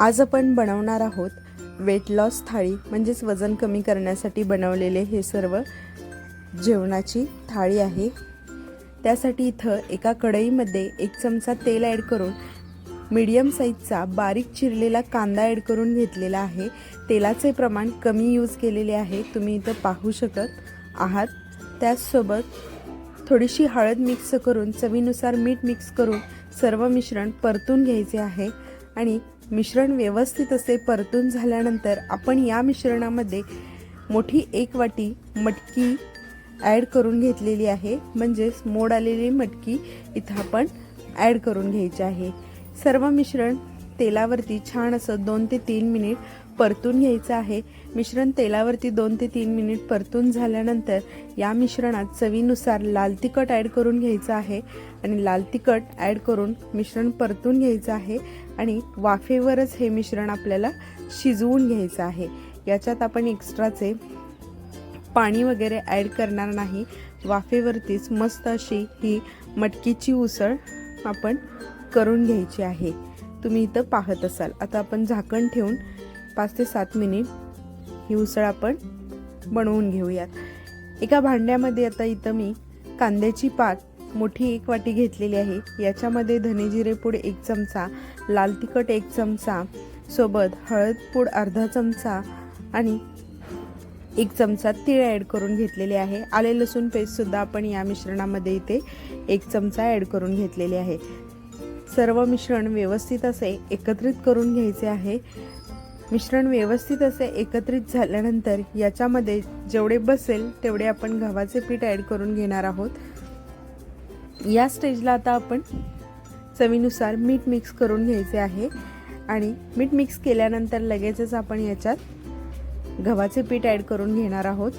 आज आपण बनवणार आहोत वेट लॉस थाळी म्हणजेच वजन कमी करण्यासाठी बनवलेले हे सर्व जेवणाची थाळी आहे. त्यासाठी इथं एका कढईमध्ये एक चमचा तेल ॲड करून मीडियम साईजचा बारीक चिरलेला कांदा ॲड करून घेतलेला आहे. तेलाचे प्रमाण कमी यूज केलेले आहे. तुम्ही इथं पाहू शकत आहात. त्याचसोबत थोडीशी हळद मिक्स करून चवीनुसार मीठ मिक्स करून सर्व मिश्रण परतून घ्यायचे आहे. आणि मिश्रण व्यवस्थित असे परतून झाल्यानंतर आपण या मिश्रणामध्ये मोठी एक वाटी मटकी ॲड करून घेतलेली आहे. म्हणजेच मोड आलेली मटकी इथं आपण ॲड करून घ्यायची आहे. सर्व मिश्रण तेलावरती छान असं दोन ते तीन मिनिट परतून घ्यायचं आहे. मिश्रण तेलावरती दोन ते तीन मिनिट परतून झाल्यानंतर या मिश्रणात चवीनुसार लाल तिखट ॲड करून घ्यायचं आहे. आणि लाल तिखट ॲड करून मिश्रण परतून घ्यायचं आहे. आणि वाफेवरच हे मिश्रण आपल्याला शिजवून घ्यायचं आहे. याच्यात आपण एक्स्ट्राचे पाणी वगैरे ॲड करणार नाही. वाफेवरतीच मस्त अशी ही मटकीची उसळ आपण करून घ्यायची आहे. तुम्ही इथं पाहत असाल. आता आपण झाकण ठेवून पाच ते सात मिनिट ही उसळ आपण बनवून घेऊयात. एका भांड्यामध्ये आता इथं मी कांद्याची पात मोठी एक वाटी घेतलेली आहे. याच्यामध्ये धने पूड एक चमचा लाल तिखट एक चमचा सोबत हळद पूड अर्धा चमचा आणि एक चमचा तीळ ॲड करून घेतलेले आहे. आले लसूण पेस्टसुद्धा आपण या मिश्रणामध्ये इथे एक चमचा ॲड करून घेतलेले आहे. सर्व मिश्रण व्यवस्थित असे एकत्रित करून घ्यायचे आहे. मिश्रण व्यवस्थित असे एकत्रित झाल्यानंतर याच्यामध्ये जेवढे बसेल तेवढे आपण गव्हाचे पीठ ॲड करून घेणार आहोत. या स्टेजला आता आपण चवीनुसार मीठ मिक्स करून घ्यायचे आहे. आणि मीठ मिक्स केल्यानंतर लगेचच आपण याच्यात गव्हाचे पीठ ॲड करून घेणार आहोत.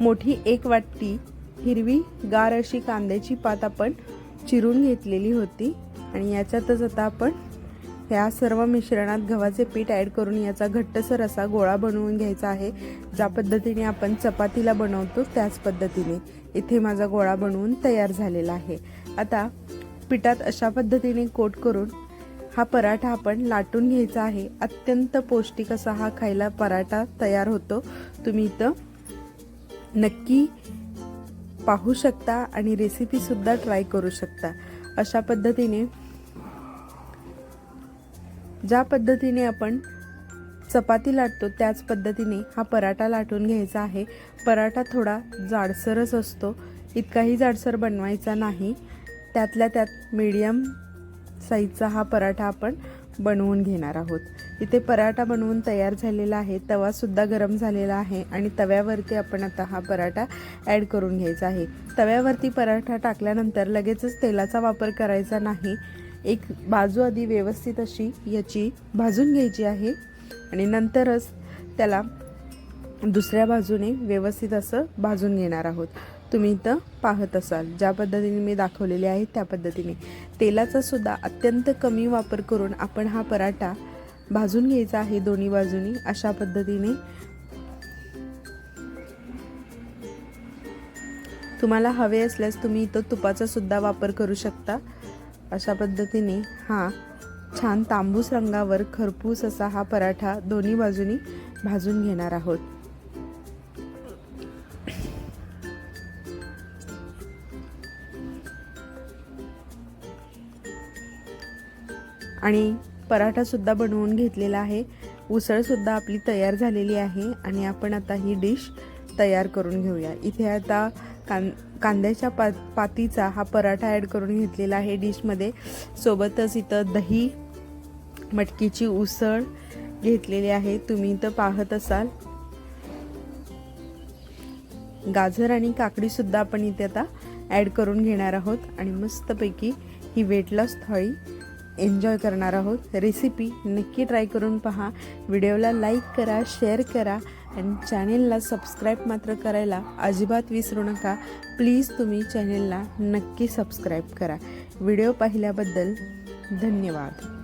मोठी एक वाटी हिरवी गार अशी कांद्याची पात आपण चिरून घेतलेली होती. आणि याच्यातच आता आपण ह्या सर्व मिश्रणात गव्हाचे पीठ ॲड करून याचा घट्टसर असा गोळा बनवून घ्यायचा आहे. ज्या पद्धतीने आपण चपातीला बनवतो त्याच पद्धतीने. इथे माझा गोळा बनवून तयार झालेला आहे. आता पिठात अशा पद्धतीने कोट करून हा पराठा आपण लाटून घ्यायचा आहे. अत्यंत पौष्टिक असा हा खायला पराठा तयार होतो. तुम्ही इथं नक्की पाहू शकता आणि रेसिपीसुद्धा ट्राय करू शकता. अशा पद्धतीने ज्या पद्धतीने आपण चपाती लाटतो त्याच पद्धतीने हा पराठा लाटून घ्यायचा आहे. पराठा थोडा जाडसरच असतो. इतकाही जाडसर बनवायचा नाही. त्यातल्या त्यात मीडियम साईजचा हा पराठा आपण बनवून घेणार आहोत. इथे पराठा बनवून तयार झालेला आहे. तवासुद्धा गरम झालेला आहे आणि तव्यावरती आपण आता हा पराठा ॲड करून घ्यायचा आहे. तव्यावरती पराठा टाकल्यानंतर लगेचच तेलाचा वापर करायचा नाही. एक बाजू आधी व्यवस्थित अशी याची भाजून घ्यायची आहे आणि नंतरच त्याला दुसऱ्या बाजूने व्यवस्थित असं भाजून घेणार आहोत. तुम्ही इथं पाहत असाल. ज्या पद्धतीने मी दाखवलेले आहे त्या पद्धतीने. तेलाचा सुद्धा अत्यंत कमी वापर करून आपण हा पराठा भाजून घ्यायचा आहे दोन्ही बाजूनी. अशा पद्धतीने तुम्हाला हवे असल्यास तुम्ही इथं तुपाचा सुद्धा वापर करू शकता. अशा पद्धतीने हा छान तांबूस रंगावर खरपूस असा हा पराठा दोन्ही बाजूनी भाजून घेणार आहोत. आणि पराठासुद्धा बनवून घेतलेला आहे. उसळसुद्धा आपली तयार झालेली आहे आणि आपण आता ही डिश तयार करून घेऊया. इथे आता कां कांद्याच्या पा पातीचा हा पराठा ॲड करून घेतलेला आहे डिशमध्ये सोबतच इथं दही मटकीची उसळ घेतलेली आहे. तुम्ही इथं पाहत असाल. गाजर आणि काकडीसुद्धा आपण इथे आता ॲड करून घेणार आहोत. आणि मस्तपैकी ही वेट लॉस थाळी एन्जॉय करणार आहोत. रेसिपी नक्की ट्राय करून पहा. व्हिडिओला लाईक करा शेअर करा आणि चॅनेलला सबस्क्राईब मात्र करायला अजिबात विसरू नका. प्लीज तुम्ही चॅनेलला नक्की सबस्क्राईब करा. व्हिडिओ पाहिल्याबद्दल धन्यवाद.